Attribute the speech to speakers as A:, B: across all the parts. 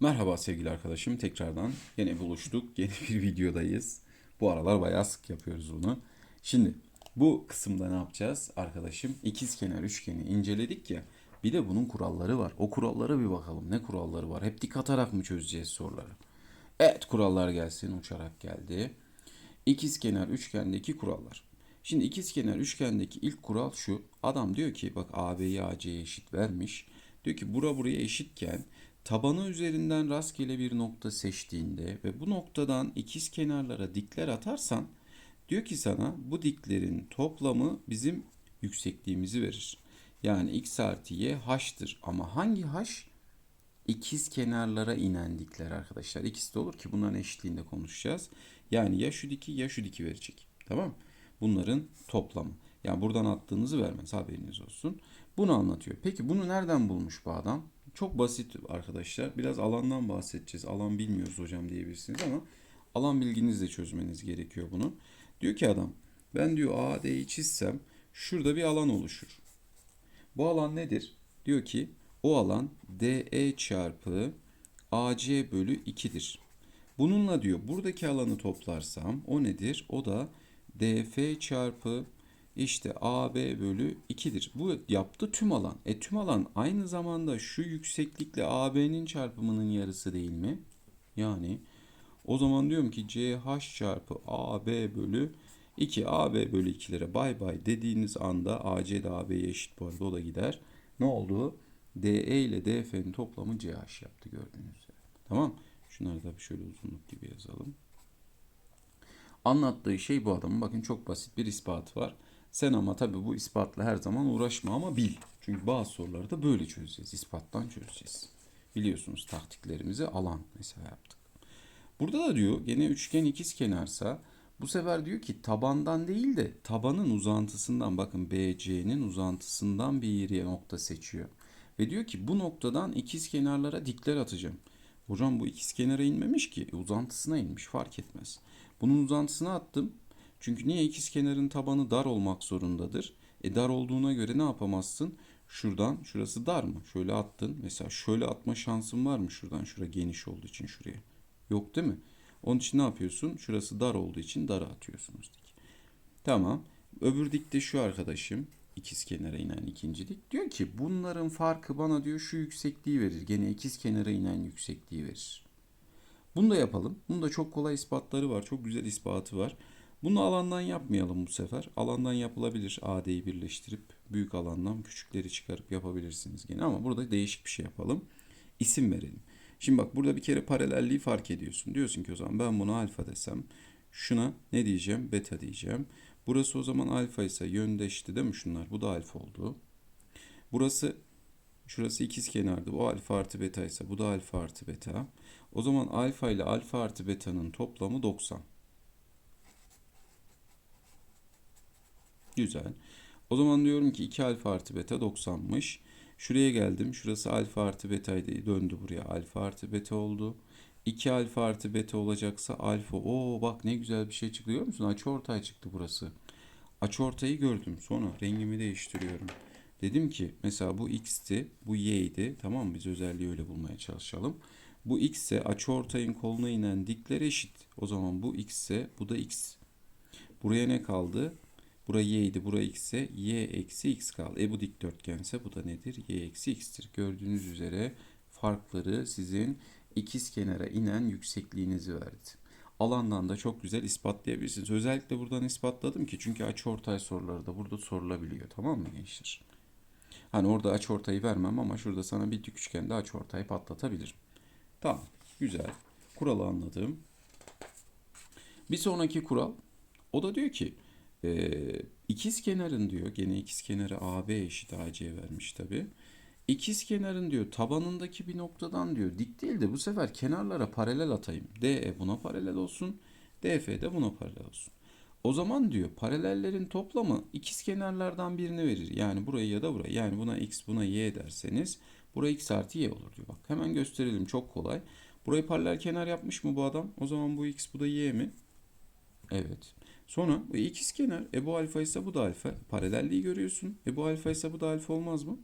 A: Merhaba sevgili arkadaşım. Tekrardan yine buluştuk. Yeni bir videodayız. Bu aralar bayağı sık yapıyoruz bunu. Şimdi bu kısımda ne yapacağız arkadaşım? İkizkenar üçgeni inceledik ya. Bir de bunun kuralları var. O kurallara bir bakalım. Ne kuralları var? Hep dik atarak mı çözeceğiz soruları? Evet kurallar gelsin. Uçarak geldi. İkizkenar üçgendeki kurallar. Şimdi ikizkenar üçgendeki ilk kural şu. Adam diyor ki bak AB'yi AC'ye eşit vermiş. Diyor ki bura buraya eşitken tabanı üzerinden rastgele bir nokta seçtiğinde ve bu noktadan ikiz kenarlara dikler atarsan diyor ki sana bu diklerin toplamı bizim yüksekliğimizi verir. Yani x artı y h'tır. Ama hangi h? İkiz kenarlara inen dikler arkadaşlar. İkisi de olur ki bunların eşitliğinde konuşacağız. Yani ya şu diki ya şu diki verecek. Tamam? Bunların toplamı. Yani buradan attığınızı vermez haberiniz olsun. Bunu anlatıyor. Peki bunu nereden bulmuş bu adam? Çok basit arkadaşlar. Biraz alandan bahsedeceğiz. Alan bilmiyoruz hocam diyebilirsiniz ama alan bilginizle çözmeniz gerekiyor bunu. Diyor ki adam ben diyor AD'yi çizsem şurada bir alan oluşur. Bu alan nedir? Diyor ki o alan DE çarpı AC bölü 2'dir. Bununla diyor buradaki alanı toplarsam o nedir? O da DF çarpı işte AB bölü 2'dir. Bu yaptı tüm alan. E tüm alan aynı zamanda şu yükseklikle AB'nin çarpımının yarısı değil mi? Yani o zaman diyorum ki CH çarpı AB bölü 2 AB bölü 2'lere bay bay dediğiniz anda AC de AB'ye eşit bu arada o da gider. Ne oldu? DE ile DF'nin toplamı CH yaptı gördüğünüz üzere. Tamam. Şunları da bir şöyle uzunluk gibi yazalım. Anlattığı şey bu adamın. Bakın çok basit bir ispat var. Sen ama tabii bu ispatla her zaman uğraşma ama bil. Çünkü bazı soruları da böyle çözeceğiz. İspattan çözeceğiz. Biliyorsunuz taktiklerimizi alan mesela yaptık. Burada da diyor gene üçgen ikiz kenarsa bu sefer diyor ki tabandan değil de tabanın uzantısından bakın BC'nin uzantısından bir nokta seçiyor. Ve diyor ki bu noktadan ikiz kenarlara dikler atacağım. Hocam bu ikiz kenara inmemiş ki uzantısına inmiş fark etmez. Bunun uzantısına attım. Çünkü niye ikiz kenarın tabanı dar olmak zorundadır? E dar olduğuna göre ne yapamazsın? Şuradan şurası dar mı? Şöyle attın. Mesela şöyle atma şansın var mı şuradan? Şura geniş olduğu için şuraya. Yok değil mi? Onun için ne yapıyorsun? Şurası dar olduğu için dara atıyorsunuz dik. Tamam. Öbür dikte şu arkadaşım. ikiz kenara inen ikinci dik. Diyor ki bunların farkı bana diyor şu yüksekliği verir. Gene ikiz kenara inen yüksekliği verir. Bunu da yapalım. Bunun da çok kolay ispatları var. Çok güzel ispatı var. Bunu alandan yapmayalım bu sefer. Alandan yapılabilir. AD'yi birleştirip büyük alandan küçükleri çıkarıp yapabilirsiniz gene ama burada değişik bir şey yapalım. İsim verelim. Şimdi bak burada bir kere paralelliği fark ediyorsun. Diyorsun ki o zaman ben buna alfa desem şuna ne diyeceğim? Beta diyeceğim. Burası o zaman alfa ise yöndeşti değil mi şunlar? Bu da alfa oldu. Burası şurası ikiz kenardı. Bu alfa artı beta ise bu da alfa artı beta. O zaman alfa ile alfa artı beta'nın toplamı 90. Güzel. O zaman diyorum ki 2 alfa artı beta 90'mış. Şuraya geldim. Şurası alfa artı betaydı. Döndü buraya. Alfa artı beta oldu. 2 alfa artı beta olacaksa alfa. Oo bak ne güzel bir şey çıktı görüyor musun? Açı ortay çıktı burası. Açı ortayı gördüm. Sonra rengimi değiştiriyorum. Dedim ki mesela bu x'ti, bu y'ydi. Tamam? Biz özelliği öyle bulmaya çalışalım. Bu x ise açı ortayın koluna inen dikler eşit. O zaman bu x ise bu da x. Buraya ne kaldı? Bura y idi, bura x ise y eksi x kaldı. E bu dikdörtgense bu da nedir? y eksi x'tir. Gördüğünüz üzere farkları sizin ikiz kenara inen yüksekliğinizi verdi. Alandan da çok güzel ispatlayabilirsiniz. Özellikle buradan ispatladım ki çünkü açıortay soruları da burada sorulabiliyor. Tamam mı gençler? Hani orada açıortayı vermem ama şurada sana bir dik üçgende açıortayı patlatabilirim. Tamam. Güzel. Kuralı anladım. Bir sonraki kural o da diyor ki e, ikiz kenarın diyor gene ikiz kenarı AB eşit AC vermiş tabi. İkiz kenarın diyor tabanındaki bir noktadan diyor dik değil de bu sefer kenarlara paralel atayım. DE buna paralel olsun. DF de buna paralel olsun. O zaman diyor paralellerin toplamı ikiz kenarlardan birini verir. Yani burayı ya da burayı. Yani buna x buna y derseniz buraya x artı y olur diyor. Bak hemen gösterelim çok kolay. Burayı paralel kenar yapmış mı bu adam? O zaman bu x bu da y mi? Evet. Sonra bu ikiz kenar. E bu alfa ise bu da alfa. Paralelliği görüyorsun. E bu alfa ise bu da alfa olmaz mı?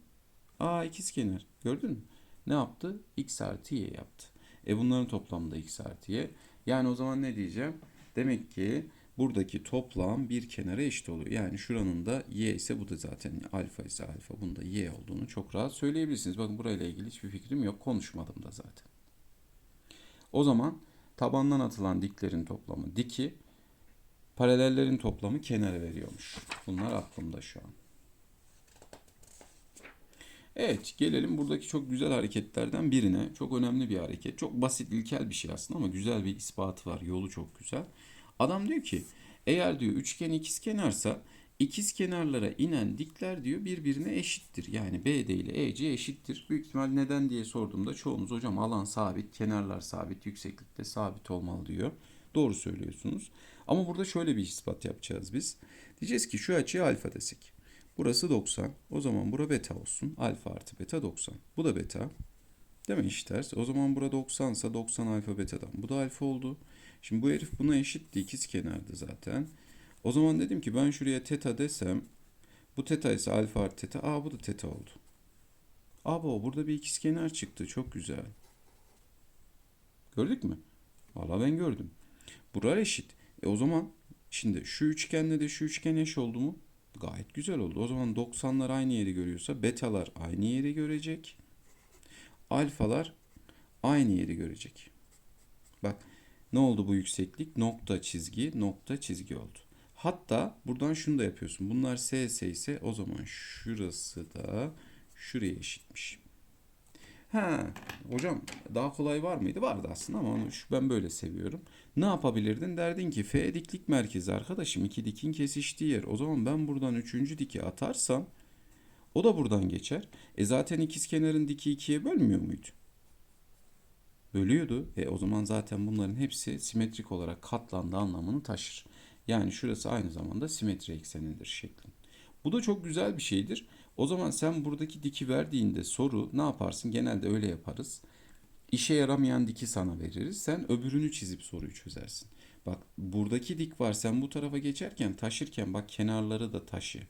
A: Aa ikiz kenar. Gördün mü? Ne yaptı? X artı Y yaptı. E bunların toplamı da x artı y. Yani o zaman ne diyeceğim? Demek ki buradaki toplam bir kenara eşit oluyor. Yani şuranın da y ise bu da zaten alfa ise alfa. Bunda y olduğunu çok rahat söyleyebilirsiniz. Bakın burayla ilgili hiçbir fikrim yok. Konuşmadım da zaten. O zaman tabandan atılan diklerin toplamı diki, paralellerin toplamı kenara veriyormuş. Bunlar aklımda şu an. Evet, gelelim buradaki çok güzel hareketlerden birine. Çok önemli bir hareket. Çok basit, ilkel bir şey aslında ama güzel bir ispatı var. Yolu çok güzel. Adam diyor ki, eğer diyor üçgen ikizkenarsa ikiz kenarlara inen dikler diyor birbirine eşittir. Yani BD ile EC eşittir. Büyük ihtimal neden diye sorduğumda çoğunuz hocam alan sabit, kenarlar sabit, yükseklikte sabit olmalı diyor. Doğru söylüyorsunuz. Ama burada şöyle bir ispat yapacağız biz. Diyeceğiz ki şu açıya alfa desek. Burası 90. O zaman bura beta olsun. Alfa artı beta 90. Bu da beta. Değil mi iş ters? O zaman bura 90 ise 90 alfa betadan. Bu da alfa oldu. Şimdi bu herif buna eşitti. ikiz kenardı zaten. O zaman dedim ki ben şuraya teta desem bu teta ise alfa artı teta. Aa bu da teta oldu. Aa bu burada bir ikiz kenar çıktı. Çok güzel. Gördük mü? Valla ben gördüm. Buralar eşit. E o zaman şimdi şu üçgenle de şu üçgen eş oldu mu? Gayet güzel oldu. O zaman 90'lar aynı yeri görüyorsa betalar aynı yeri görecek. Alfalar aynı yeri görecek. Bak ne oldu bu yükseklik? Nokta çizgi, nokta çizgi oldu. Hatta buradan şunu da yapıyorsun. Bunlar S, S ise o zaman şurası da şuraya eşitmiş. Ha, hocam daha kolay var mıydı? Vardı aslında ama onu şu ben böyle seviyorum. Ne yapabilirdin? Derdin ki F diklik merkezi arkadaşım iki dikin kesiştiği yer. O zaman ben buradan üçüncü diki atarsam o da buradan geçer. E zaten ikiz kenarın diki ikiye bölmüyor muydu? Bölüyordu. E o zaman zaten bunların hepsi simetrik olarak katlandığı anlamını taşır. Yani şurası aynı zamanda simetri eksenidir şeklin. Bu da çok güzel bir şeydir. O zaman sen buradaki diki verdiğinde soru ne yaparsın? Genelde öyle yaparız. İşe yaramayan diki sana veririz. Sen öbürünü çizip soruyu çözersin. Bak buradaki dik var. Sen bu tarafa geçerken taşırken bak kenarları da taşı.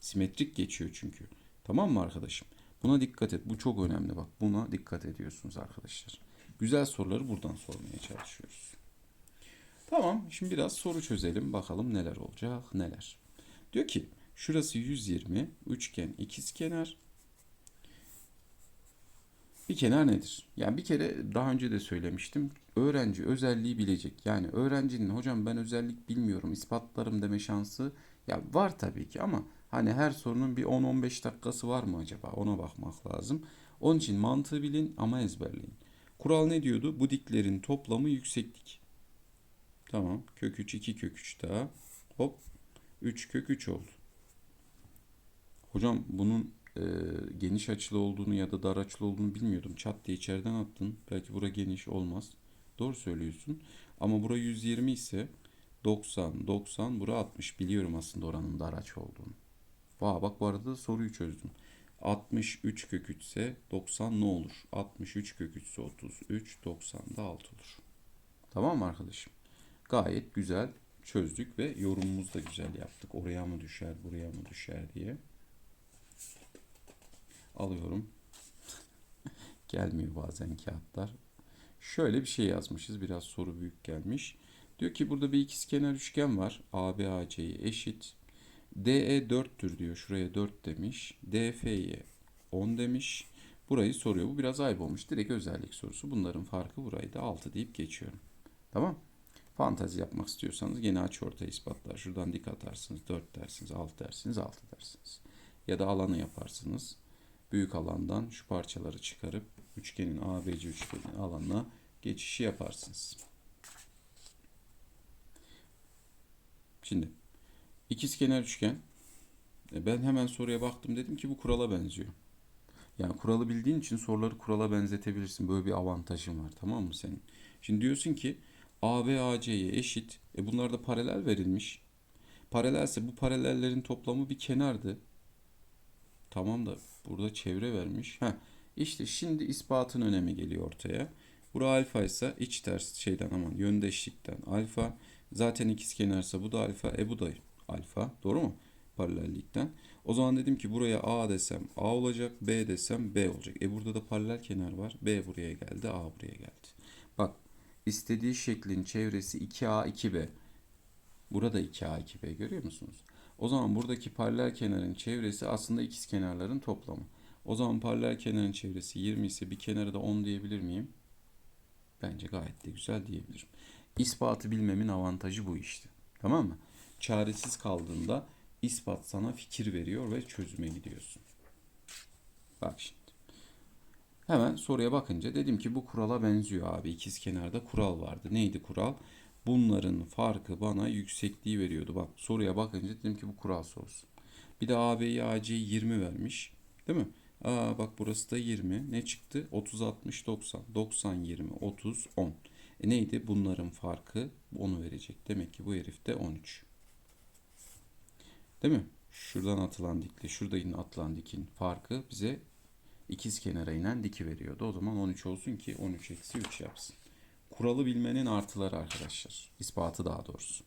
A: Simetrik geçiyor çünkü. Tamam mı arkadaşım? Buna dikkat et. Bu çok önemli bak. Buna dikkat ediyorsunuz arkadaşlar. Güzel soruları buradan sormaya çalışıyoruz. Tamam. Şimdi biraz soru çözelim. Bakalım neler olacak, neler. Diyor ki şurası 120 üçgen ikizkenar. Bir kenar nedir? Yani bir kere daha önce de söylemiştim. Öğrenci özelliği bilecek. Yani öğrencinin hocam ben özellik bilmiyorum ispatlarım deme şansı ya var tabii ki ama hani her sorunun bir 10-15 dakikası var mı acaba? Ona bakmak lazım. Onun için mantığı bilin ama ezberleyin. Kural ne diyordu? Bu diklerin toplamı yükseklik. Tamam. Kök 3 2 kök 3 daha. Hop. 3 kök 3 oldu. Hocam bunun e, geniş açılı olduğunu ya da dar açılı olduğunu bilmiyordum. Çat diye içeriden attın. Belki bura geniş olmaz. Doğru söylüyorsun. Ama bura 120 ise 90, 90, bura 60. Biliyorum aslında oranın dar açı olduğunu. Vaa bak bu arada soruyu çözdüm. 63 kök 3 ise 90 ne olur? 63 kök 3 ise 33, 90 da 6 olur. Tamam mı arkadaşım? Gayet güzel çözdük ve yorumumuzu da güzel yaptık. Oraya mı düşer, buraya mı düşer diye. Alıyorum. Gelmiyor bazen kağıtlar. Şöyle bir şey yazmışız. Biraz soru büyük gelmiş. Diyor ki burada bir ikizkenar üçgen var. AB AC'ye eşit. DE 4'tür diyor. Şuraya 4 demiş. DF'ye 10 demiş. Burayı soruyor. Bu biraz ayıp olmuş. Direkt özellik sorusu. Bunların farkı burayı da 6 deyip geçiyorum. Tamam. Fantazi yapmak istiyorsanız gene aç ortaya ispatlar. Şuradan dik atarsınız. 4 dersiniz. 6 dersiniz. 6 dersiniz. Ya da alanı yaparsınız. Büyük alandan şu parçaları çıkarıp üçgenin ABC üçgenin alanına geçişi yaparsınız. Şimdi ikizkenar üçgen. E, Ben hemen soruya baktım dedim ki bu kurala benziyor. Yani kuralı bildiğin için soruları kurala benzetebilirsin. Böyle bir avantajın var tamam mı senin? Şimdi diyorsun ki AB AC'ye eşit. E bunlar da paralel verilmiş. Paralelse bu paralellerin toplamı bir kenardı. Tamam da burada çevre vermiş. Ha işte şimdi ispatın önemi geliyor ortaya. Bura alfa ise iç ters şeyden aman yöndeşlikten alfa. Zaten ikizkenarsa bu da alfa. E bu da alfa. Doğru mu? Paralellikten. O zaman dedim ki buraya A desem A olacak, B desem B olacak. E burada da paralel kenar var. B buraya geldi, A buraya geldi. Bak istediği şeklin çevresi 2A, 2B. Burada 2A, 2B görüyor musunuz? O zaman buradaki paralel kenarın çevresi aslında ikiz kenarların toplamı. O zaman paralel kenarın çevresi 20 ise bir kenara da 10 diyebilir miyim? Bence gayet de güzel diyebilirim. İspatı bilmemin avantajı bu işte. Tamam mı? Çaresiz kaldığında ispat sana fikir veriyor ve çözüme gidiyorsun. Bak şimdi. Hemen soruya bakınca dedim ki bu kurala benziyor abi. İkiz kenarda kural vardı. Neydi kural? Bunların farkı bana yüksekliği veriyordu. Bak soruya bakınca dedim ki bu kural sorusu. Bir de AB'yi AC'yi 20 vermiş. Değil mi? Aa bak burası da 20. Ne çıktı? 30 60 90. 90 20 30 10. E neydi? Bunların farkı onu verecek. Demek ki bu herif de 13. Değil mi? Şuradan atılan dikle şurada yine atılan dikin farkı bize ikiz kenara inen diki veriyordu. O zaman 13 olsun ki 13 eksi 3 yapsın. Kuralı bilmenin artıları arkadaşlar. İspatı daha doğrusu.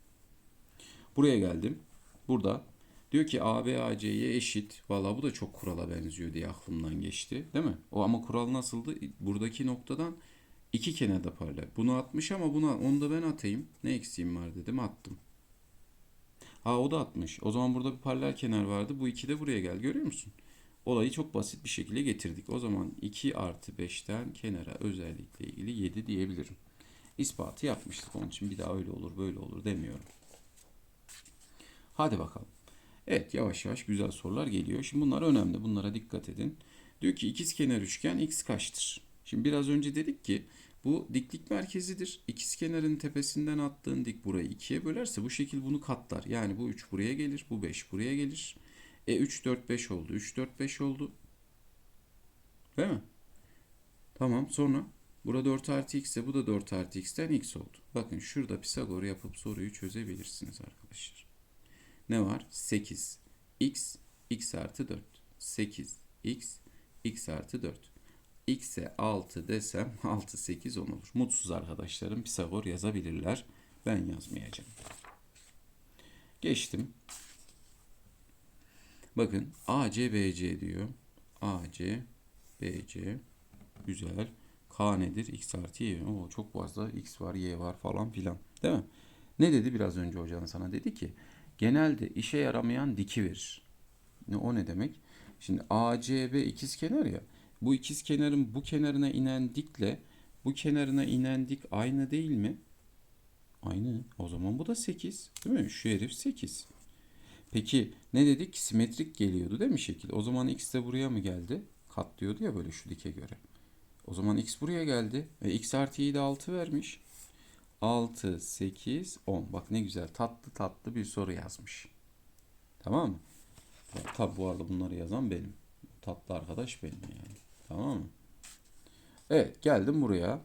A: Buraya geldim. Burada diyor ki AB AC'ye eşit. Valla bu da çok kurala benziyor diye aklımdan geçti. Değil mi? O ama kural nasıldı? Buradaki noktadan iki kenarda paralel. Bunu atmış ama buna onu da ben atayım. Ne eksiğim var dedim attım. Ha o da atmış. O zaman burada bir paralel kenar vardı. Bu iki de buraya gel. Görüyor musun? Olayı çok basit bir şekilde getirdik. O zaman 2 artı 5'ten kenara özellikle ilgili 7 diyebilirim. İspatı yapmıştık. Onun için bir daha öyle olur böyle olur demiyorum. Hadi bakalım. Evet yavaş yavaş güzel sorular geliyor. Şimdi bunlar önemli. Bunlara dikkat edin. Diyor ki ikizkenar üçgen x kaçtır? Şimdi biraz önce dedik ki bu diklik merkezidir. İkizkenarın tepesinden attığın dik burayı ikiye bölerse bu şekil bunu katlar. Yani bu 3 buraya gelir. Bu 5 buraya gelir. E 3 4 5 oldu. 3 4 5 oldu. Değil mi? Tamam sonra burada 4 artı x ise bu da 4 artı x'ten x oldu. Bakın şurada Pisagor yapıp soruyu çözebilirsiniz arkadaşlar. Ne var? 8 x x artı 4. 8 x x artı 4. x'e 6 desem 6 8 10 olur. Mutsuz arkadaşlarım Pisagor yazabilirler. Ben yazmayacağım. Geçtim. Bakın AC BC diyor. AC BC güzel. K nedir? X artı Y. Oo, çok fazla X var, Y var falan filan. Değil mi? Ne dedi biraz önce hocanın sana? Dedi ki genelde işe yaramayan diki verir. Ne, o ne demek? Şimdi ACB ikiz kenar ya. Bu ikiz kenarın bu kenarına inen dikle bu kenarına inen dik aynı değil mi? Aynı. O zaman bu da 8. Değil mi? Şu herif 8. Peki ne dedik? Simetrik geliyordu değil mi şekil? O zaman x de buraya mı geldi? Katlıyordu ya böyle şu dike göre. O zaman x buraya geldi. E, x artı y'yi de 6 vermiş. 6, 8, 10. Bak ne güzel tatlı tatlı bir soru yazmış. Tamam mı? Tabi bu arada bunları yazan benim. Tatlı arkadaş benim yani. Tamam mı? Evet geldim buraya.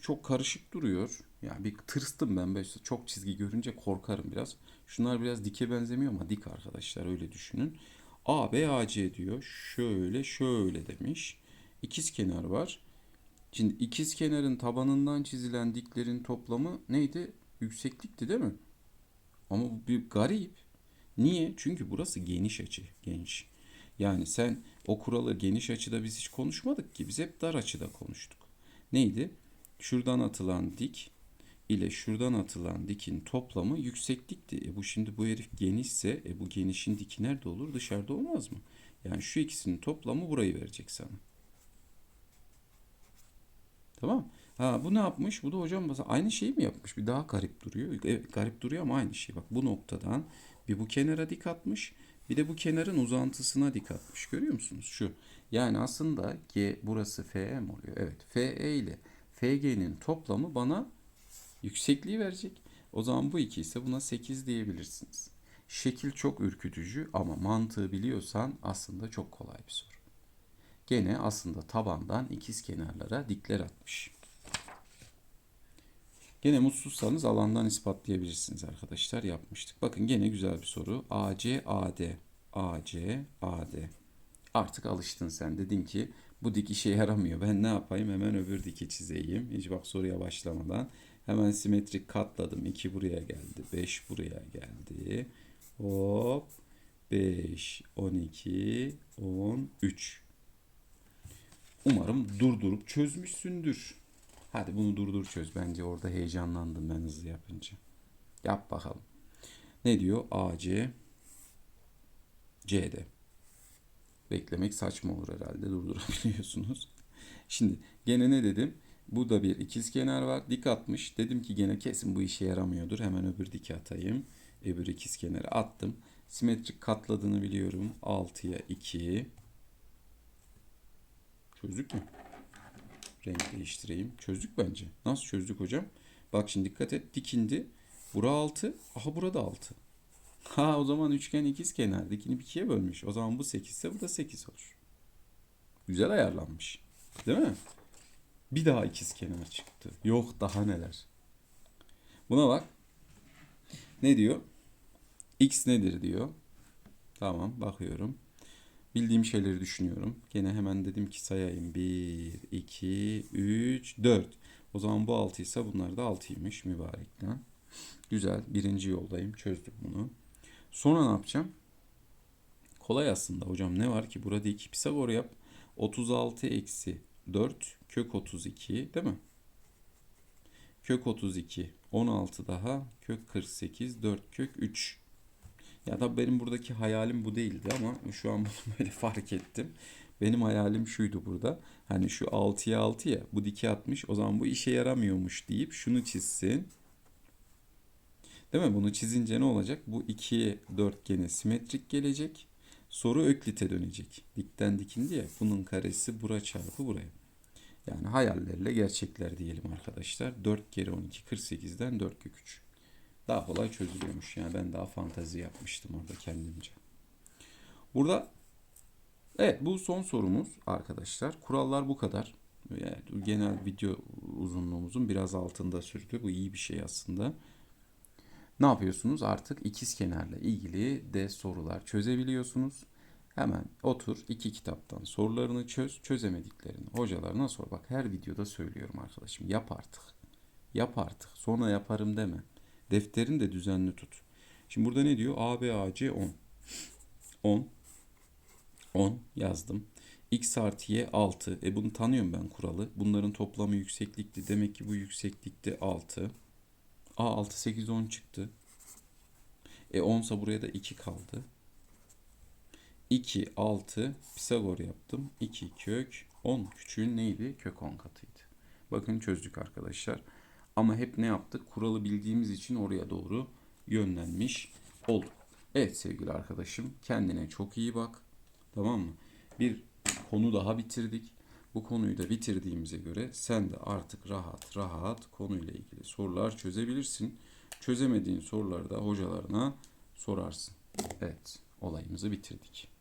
A: Çok karışık duruyor. Yani bir tırstım ben böyle çok çizgi görünce korkarım biraz. Şunlar biraz dike benzemiyor ama dik arkadaşlar öyle düşünün. A, B, A, C diyor. Şöyle şöyle demiş. İkiz kenar var. Şimdi ikiz kenarın tabanından çizilen diklerin toplamı neydi? Yükseklikti değil mi? Ama bu bir garip. Niye? Çünkü burası geniş açı. Geniş. Yani sen o kuralı geniş açıda biz hiç konuşmadık ki. Biz hep dar açıda konuştuk. Neydi? Şuradan atılan dik ile şuradan atılan dikin toplamı yükseklikti. E bu şimdi bu herif genişse e bu genişin diki nerede olur? Dışarıda olmaz mı? Yani şu ikisinin toplamı burayı verecek sana. Tamam. Ha bu ne yapmış? Bu da hocam mesela aynı şeyi mi yapmış? Bir daha garip duruyor. Evet garip duruyor ama aynı şey. Bak bu noktadan bir bu kenara dik atmış. Bir de bu kenarın uzantısına dik atmış. Görüyor musunuz? Şu. Yani aslında G burası FE mi oluyor? Evet. FE ile FG'nin toplamı bana yüksekliği verecek. O zaman bu iki ise buna 8 diyebilirsiniz. Şekil çok ürkütücü ama mantığı biliyorsan aslında çok kolay bir soru. Gene aslında tabandan ikiz kenarlara dikler atmış. Gene mutsuzsanız alandan ispatlayabilirsiniz arkadaşlar. Yapmıştık. Bakın gene güzel bir soru. AC, AD. AC, AD. Artık alıştın sen. Dedin ki bu dik işe yaramıyor. Ben ne yapayım? Hemen öbür diki çizeyim. Hiç bak soruya başlamadan. Hemen simetrik katladım. 2 buraya geldi. 5 buraya geldi. Hop. 5, 12, 13. Umarım durdurup çözmüşsündür. Hadi bunu durdur çöz. Bence orada heyecanlandım ben hızlı yapınca. Yap bakalım. Ne diyor? AC CD. Beklemek saçma olur herhalde. Durdurabiliyorsunuz. Şimdi gene ne dedim? Bu da bir ikizkenar var. Dik atmış. Dedim ki gene kesin bu işe yaramıyordur. Hemen öbür diki atayım. Öbür ikizkenarı attım. Simetrik katladığını biliyorum. 6'ya 2. Çözdük mü? Renk değiştireyim. Çözdük bence. Nasıl çözdük hocam? Bak şimdi dikkat et. Dikindi. Bura 6. Aha burada 6. Ha o zaman üçgen ikizkenar. Dikini ikiye bölmüş. O zaman bu 8 ise bu da 8 olur. Güzel ayarlanmış. Değil mi? Bir daha ikizkenar çıktı. Yok daha neler. Buna bak. Ne diyor? X nedir diyor. Tamam bakıyorum. Bildiğim şeyleri düşünüyorum. Gene hemen dedim ki sayayım. 1, 2, 3, 4. O zaman bu 6 ise bunlar da 6'ymış mübarek lan. Güzel. Birinci yoldayım. Çözdüm bunu. Sonra ne yapacağım? Kolay aslında hocam. Ne var ki? Burada 2 Pisagor yap. 36 eksi 4 kök 32 değil mi? Kök 32 16 daha kök 48 4 kök 3 ya da benim buradaki hayalim bu değildi ama şu an bunu böyle fark ettim. Benim hayalim şuydu burada. Hani şu 6'ya 6 ya bu dike atmış o zaman bu işe yaramıyormuş deyip şunu çizsin. Değil mi? Bunu çizince ne olacak? Bu iki dörtgene simetrik gelecek. Soru öklite dönecek. Dikten dikindi ya. Bunun karesi bura çarpı buraya. Yani hayallerle gerçekler diyelim arkadaşlar. 4 kere 12 48'den 4 kök 3. Daha kolay çözülüyormuş. Yani ben daha fantazi yapmıştım orada kendimce. Burada evet bu son sorumuz arkadaşlar. Kurallar bu kadar. Yani genel video uzunluğumuzun biraz altında sürdü. Bu iyi bir şey aslında. Ne yapıyorsunuz? Artık ikiz kenarla ilgili de sorular çözebiliyorsunuz. Hemen otur iki kitaptan sorularını çöz. Çözemediklerini hocalarına sor. Bak her videoda söylüyorum arkadaşım. Yap artık. Yap artık. Sonra yaparım deme. Defterini de düzenli tut. Şimdi burada ne diyor? A, B, A, C 10. 10. 10 yazdım. X artı Y 6. E bunu tanıyorum ben kuralı. Bunların toplamı yükseklikti. Demek ki bu yükseklikte 6. A 6, 8, 10 çıktı. E 10 ise buraya da 2 kaldı. 2, 6 Pisagor yaptım. 2 kök 10 küçüğün neydi? Kök 10 katıydı. Bakın çözdük arkadaşlar. Ama hep ne yaptık? Kuralı bildiğimiz için oraya doğru yönlenmiş olduk. Evet sevgili arkadaşım kendine çok iyi bak. Tamam mı? Bir konu daha bitirdik. Bu konuyu da bitirdiğimize göre sen de artık rahat rahat konuyla ilgili sorular çözebilirsin. Çözemediğin soruları da hocalarına sorarsın. Evet olayımızı bitirdik.